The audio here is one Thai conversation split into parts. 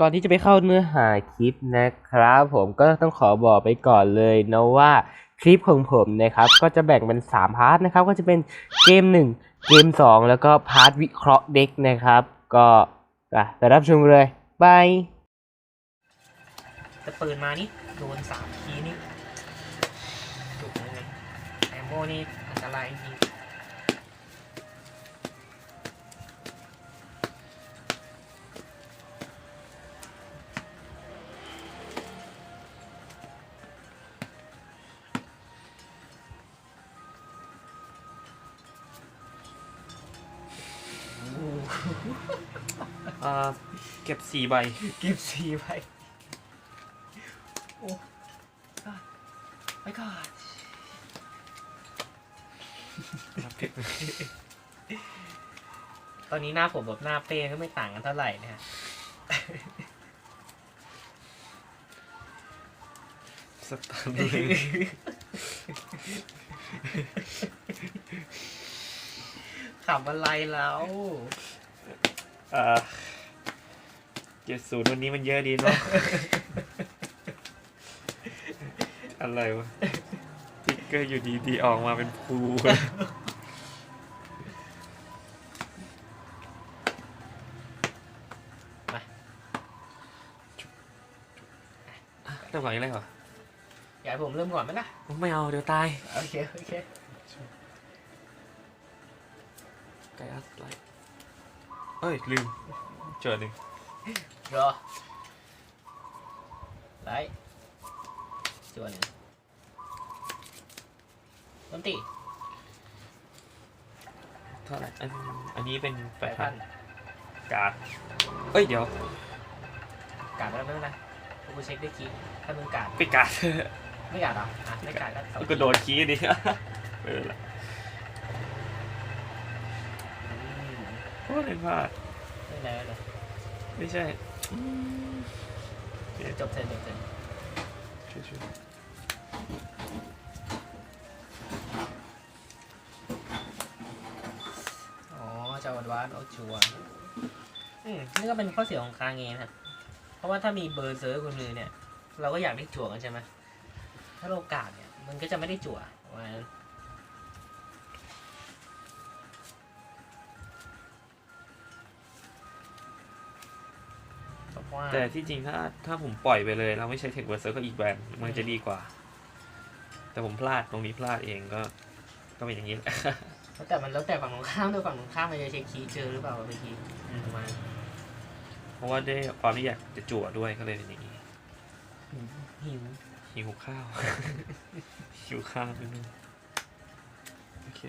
ก่อนที่จะไปเข้าเนื้อหาคลิปนะครับ ผมก็ต้องขอบอกไปก่อนเลยนะว่าคลิปของผมนะครับ ก็จะแบ่งเป็น 3 พาร์ทนะครับ ก็จะเป็นเกม 1 เกม 2 แล้วก็พาร์ทวิเคราะห์เด็กนะครับ ก็อะไปรับชมเลยบายแต่ปืนมานี่ โดนสามทีนี่จุกเลยแอมโบนี่ อ่าเก็บสี่ใบ เก็บสี่ใบโอ้ไม่กอดตอนนี้หน้าผมกับหน้าเป้ก็ไม่ต่างกันเท่าไหร่นะฮะสตันเลยขำอะไรแล้ว อ่าเจ็ดศูนย์วันนี้มันเยอะดีเนาะ อะไรวะติ๊กเกอร์อยู่ดีๆออกมาเป็นภูเลยเริ่มก่อนอีกแล้วเหรออยากให้ผมเริ่มก่อนไหมล่ะ ไม่เอาเดี๋ยวตาย โอเค โอเค เอ้ยลืมเจอหนึ่งรอไลท์ส่วนต้นตีเท่าไหร่อันอันนี้เป็นแปแปดดพัพันนการ์ดเอ้ยเดี๋ยวกาดไปแล้วไม่เป็นไรกูเช็คได้คีย์ถ้ามึงกาดไปการ์ดไม่กาดเหรออะไม่กาดก็สองก็โดนคีย์ดิเออละ อืม โอ้ยพลาดไม่เป็นไรไม่เป็นไรไม่ใช่อืมจบเสร็จจบเสร็จช่วยช่วยอ๋อจะวันวานโอชัวร์อืมนี่ก็เป็นข้อเสียของคางเงนะครับเพราะว่าถ้ามีเบอร์เซอร์คนนึงเนี่ย เราก็อยากได้จั่วกันใช่ไหมถ้าเรากาดเนี่ย มันก็จะไม่ได้จั่วว่างั้น แต่ที่จริงถ้าถ้าผมปล่อยไปเลย เราไม่ใช้เทคเวอร์เซอร์ก็อีกแบรนด์มันจะดีกว่า แต่ผมพลาดตรงนี้พลาดเองก็ ก็เป็นอย่างนี้แหละแล้วแต่มันแล้วแต่ฝั่งตรงข้ามด้วยฝั่งตรงข้ามมันจะเช็คคีย์เจอหรือเปล่าเมื่อกี้ประมาณเพราะว่าได้ความที่อยากจะจั่วด้วยก็เลยเป็นอย่างนี้หิวหิวข้าวหิวข้าวนิดนึงโอเค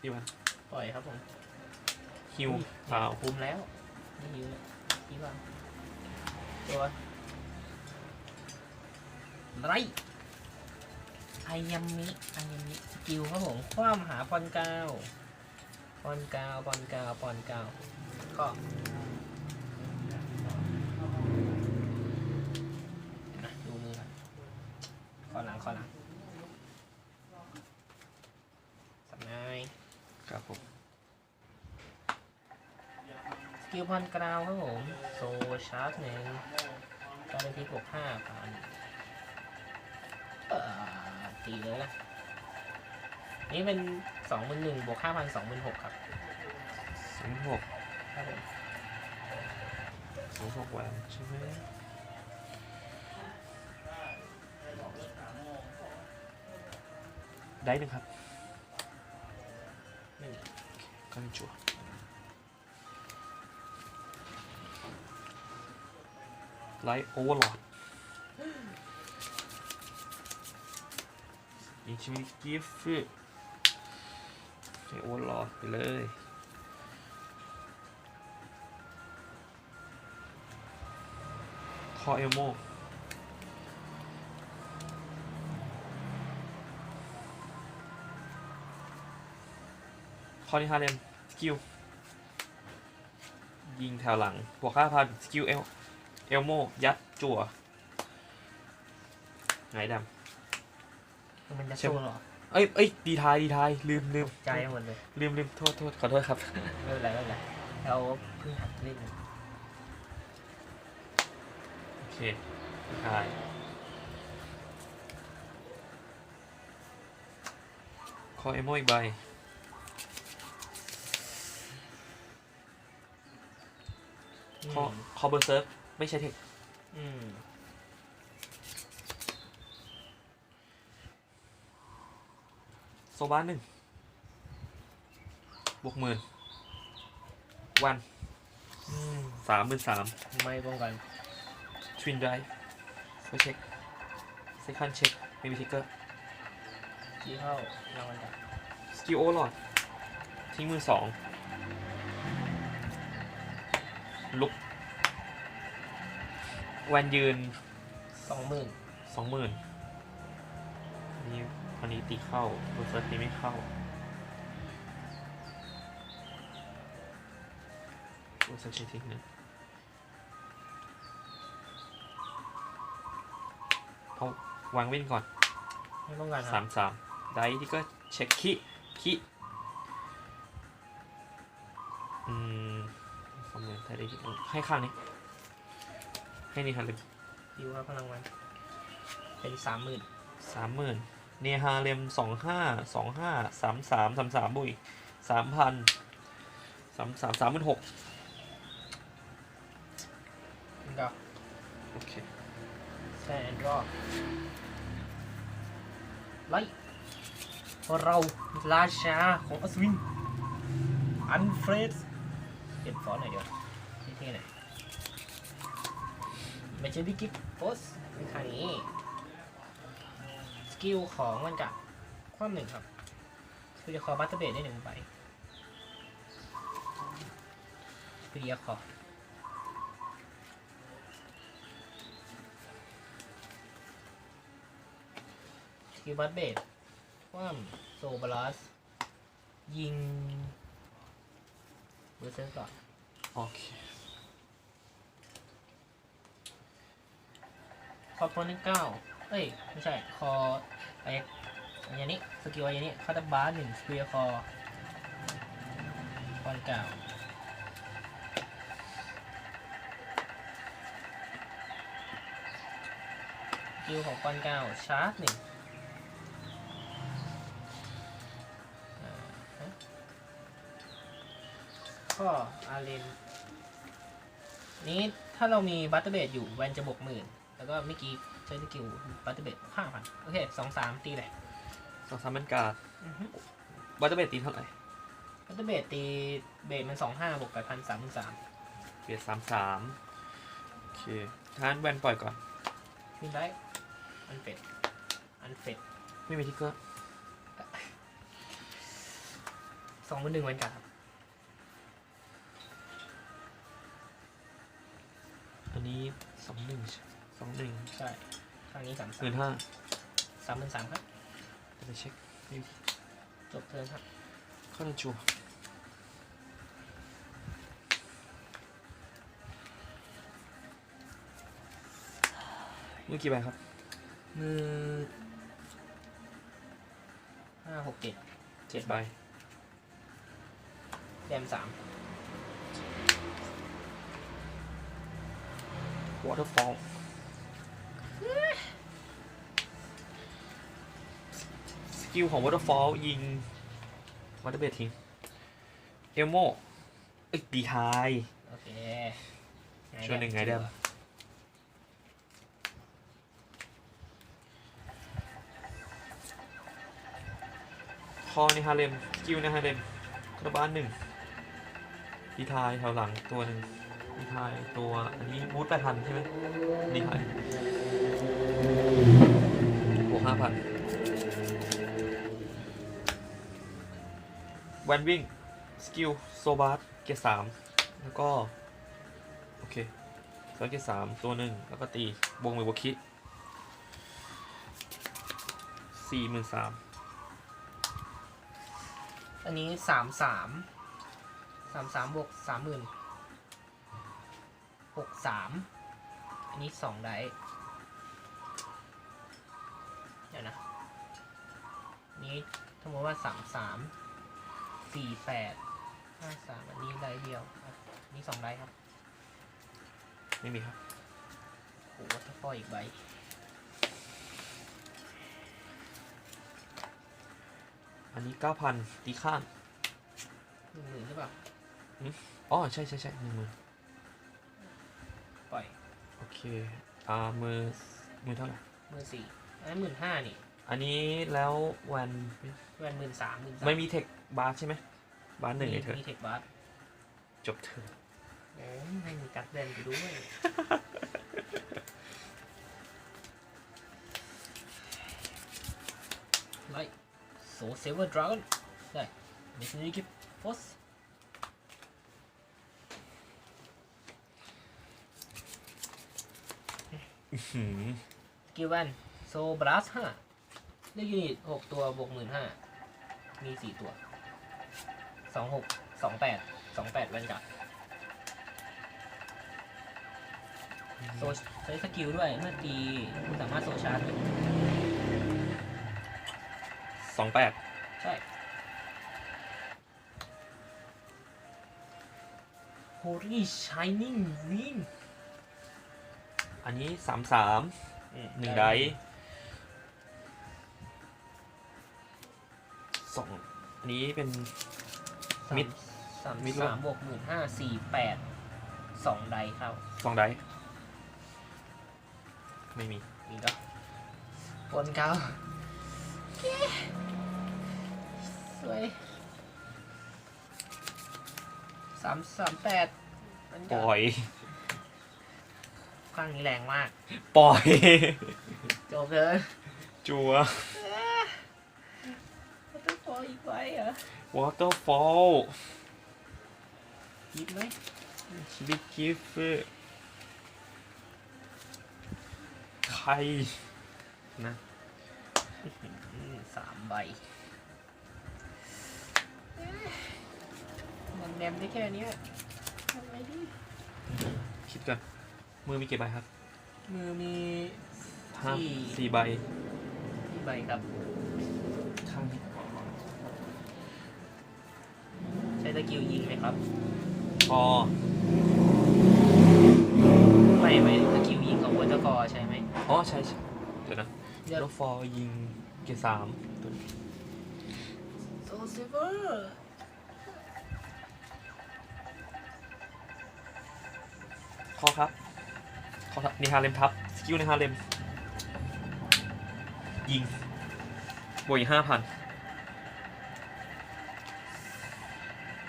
พี่วันปล่อยครับผมหิวเปล่าคุมแล้วไม่หิวเลยคิดว่า ตัวไรไอยัมมิไอยัมมิสกิลครับผม คว้ามหาปอนเก้าปอนเก้าปอนเก้าปอนเก้าก็นะดูมือก่อนขอหลังขอหลังสับนาย ครับผม สกิลพันกราวครับผม โซชาร์จหนึ่งการเป็นที่บวกห้าพันเอ่อตีเลยนะนี่เป็นสองหมื่นหนึ่งบวกห้าพันสองหมื่นหกครับสองหกครับผมสองหกแหวนใช่ไหมได้หนึ่งครับหนึ่งก็จั่ว ไลท์โอเวอร์ลอดยิงชิมิกิฟต์ให้โอเวอร์ลอดไปเลยคอเอโมคอนิฮาเลนสกิลยิงแถวหลังบวกห้าพันสกิลเอล เอลโมยัดจั่วไงดมันจะใช่สู้เหรอำเอ้ยเอ้ยดีทายดีทายลืมลืมใจหมดเลยลืมลืมโทษโทษขอโทษครับ ไม่เป็นไรไม่เป็นไรเราเพิ่งหัดเล่นเคใช่ขอเอโมอีกใบขอขอเบอร์เซิร์ฟ ไม่ใช่เทคอืมโซบ้านหนึ่งบวกหมื่นวันอืมสามหมื่นสามไม่ป้องกันทวินไดร์เฟิร์สเช็คเซคันด์เช็คไม่มีทิกเกอร์ที่เข้ารางวัลกันสกิลโอเวอร์ลอดทิ้งมือสองลุก แวนยืนสองหมื่นสองหมื่นอันนี้อันนี้ตีเข้าเบอร์เซิร์ฟตีไม่เข้าเบอร์เซิร์ฟใช้ทิ้งหนึ่งเอาวางเว้นก่อนไม่ป้องกันคสารับมสามได้ที่ก็เช็คขี้ขี้อืมสองหมื่นไทยได้ที่ให้ข้างนี้ ให้นี่ฮันเลยดิวครับพลังวัน เป็นสามหมื่นสามหมื่นเนฮาเลมสองห้าสองห้าสามสามสามสามบุยสามพันสามสามสามหมื่นหกก็โอเคแซนด์รอไล่เพราะเราราชาของอัศวินอันเฟรดเปลี่ยนฟอนต์หน่อยเดียวเท่ๆหน่อย ไม่ใช่พี่กิ๊กโพสเป็นคานี้ สกิลของมันกับความหนึ่งครับ คือจะคอบัตเตอร์เบดได้หนึ่งใบคือเดียคอสกิลบัตเบดความโซบลัสยิงเบอร์เซอร์ก่อนโอเค อโพนิเก้าเอ้ย ไม่ใช่ คอไอ้อันนี้ สกิลอันนี้คาตาบาร์หนึ่งสเปียร์คอคอนเก้าสกิลของคอนเก้าชาร์จหนึ่งอ่าฮะข้ออาเลนนี้ถ้าเรามีบัตเตอร์เบดอยู่แวนจะบวกหมื่น แล้วก็เมื่อกี้ใช้สกิลบัตเตอร์เบดห้าพันโอเคสองสามตีเลยสองสามเป็นการ์ดวัตเตอร์เบดตีเท่าไหร่บัตเตอร์เบดตีเบดมันสองห้าบวกแปดพันสามพันสามเบียดสามสามโอเคท่านแวนปล่อยก่อนขึ้นได้อันเป็ดอันเป็ดไม่มีทิกเกอร์สองมันหนึ่งวันกันครับอันนี้สองหนึ่งส องหนึ่งใช่ครั้งนี้สามหสามมื่นห้าสามพันสามครับจะไปเช็คจบเทิร์นครับเข้าในจัวมือกี่ใบครับ มือห้าหกเจ็ดเจ็ดใบแดมสาม waterfall สกิลของ waterfall ยิง water b a t ทิ้งเอลโมเอ้ยดีไฮโอเคชวนหนึ่งไงแดมคอในฮาเลมสกิลในฮาเลมคาราบานหนึ่งดีทายแถวหลังตัวหนึ่ง ดีทายตัวอันนี้บูทแปดพันใช่ไหมดีทยบวกห้าพันแวนวิ่ง สกิล โซบาร์เกียร์สามแล้วก็ โอเคสกิลสามตัวหนึ่งแล้วก็ตีบวงมือบวกคิสี่หมื่นสามอันนี้สามสามสามสามบวกสามหมื่น หกสามอันนี้สองไดส์เดี๋ยวนะอันนี้สมมติว่าสามสามสี่แปดห้าสามอันนี้ไดส์เดียวอะอันนี้สองไดส์ครับ ไม่มีครับโอ้โหพ่ออีกใบอันนี้เก้าพันตีข้างหนึ่งหมื่นใช่ป่ะอ๋อใช่ใช่ใช่หนึ่งหมื่นปล่อย โอเค อ่า มือ มือเท่าไหร่ หมื่นสี่อันนั้นหมื่นห้านี่อันนี้แล้วแวนแวนหมื่นสามหมื่นสามไม่มีเทคบาร์ใช่ไหม บาร์หนึ่งไอเธอมีเทคบัสจบเธอโอ้ยไม่มีกัดแดนไปด้วยไล่โซเซเวอร์ดราก้อนได้มิสซิลิกิฟฟอส หืม กิวันโซบลัสห้าได้ยูนิตหกตัวบวกหมื่นห้ามีสี่ตัวสองหกสองแปดสองแปดแวนกัดโซใช้สกิลด้วยเมื่อตีคุณสามารถโซชาร์จได้สองแปดใช่ Holy Shining Ring อันนี้สามสามหนึ่งไดส์สองอันนี้เป็น มิดสามมิดสามบวกหมื่นห้าสี่แปดสองไดเข้าสองไดส์ไม่มี มีก็บนเก้าเย้สวยสามสามแปดมันปก็ล่อย ครั้งนี้แรงมาก ปล่อย จบเลยจัวมันต้องพออีกไว้เหรอ waterfall ยิบไหม big gift ใครนะอืมสามใบเอ๊ะมันแนมได้แค่เนี้ยทำไงดีคิดก่อน มือมีกี่ใบครับมือมีห้าสี่สี่ใบสี่ใบครับข้างนี้ใช้สกิลยิงไหมครับพอไม่ไม่สกิลยิงของวอเตอร์ฟอร์ใช่ไหมอ๋อใช่ใช่เดี๋ยวนะเดี๋ยวแล้วฟอร์ยิงเกียร์สามตัวนี้โซเซเวอร์ข้อครับ ข้อครับนี่ฮาเลมทับสกิลในฮาเลมยิงบวกอีกห้าพัน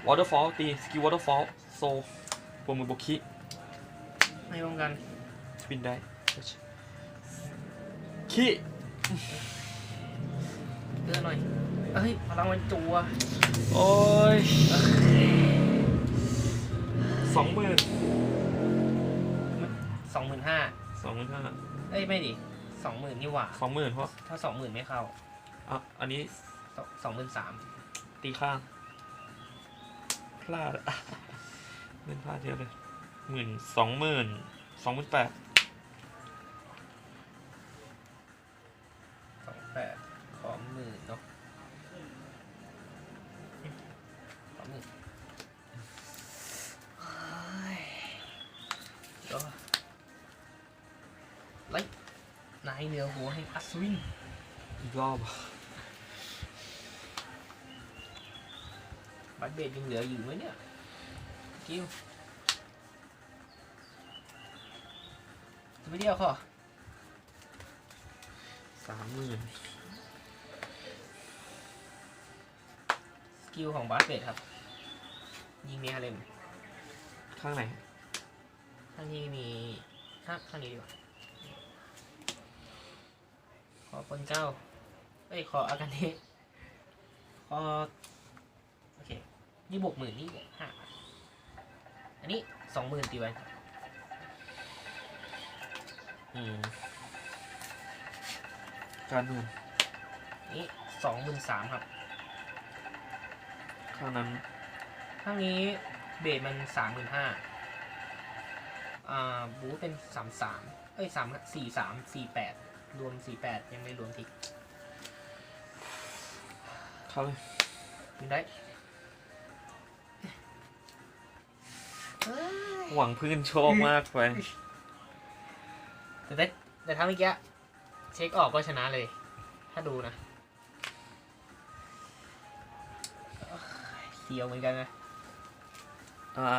วอเตอร์ฟอลตีสกิลวอเตอร์ฟอลโซบวกมือบวกคิไม่ป้องกันบินได้คิเลือกหน่อยเอ้ยพลังมันจัวโอ้ยสองหมื่น สองหมื่นห้าสองหมื่นห้าเอ้ยไม่ดิสองหมื่นนี่หว่า สองหมื่นเพราะถ้าสองหมื่นไม่เข้าอะอันนี้สองหมื่นสามตีข้างพลาดอะเล่นพลาดเยอะเลยหมื่นสองหมื่นสองหมื่นแปด เหนือหัวแห่งอัศวินอีกรอบอะบัตรเบดยังเหลืออยู่ไหมเนี่ยกิ้วจะไม่เดียวขอสามหมื่นสกิลของบัตรเบดครับ ยิงเมียเลมข้างไหนข้างนี้มีข้างข้างนี้ดีกว่าข อคนเก้าเอ้ย ขออาการเทะขอโอเค นี่บวกหมื่นนี่บวกห้าพันอันนี้สองหมื่นตีไว้ครับอืมการหมื่นนี่สองหมื่นสามครับข้างนั้นข้างนี้เบสมันสามหมื่นห้าอ่า บูธเป็นสามสามเอ้ยสามสี่สามสี่แปด รวมสี่แปดยังไม่รวมทิกเข้าเลยมีได้หวังพื้นโชคมากไปแต่ได้แต่ถ้าเมื่อกี้เช็คออกก็ชนะเลย ถ้าดูนะเสียวเหมือนกันนะอ่า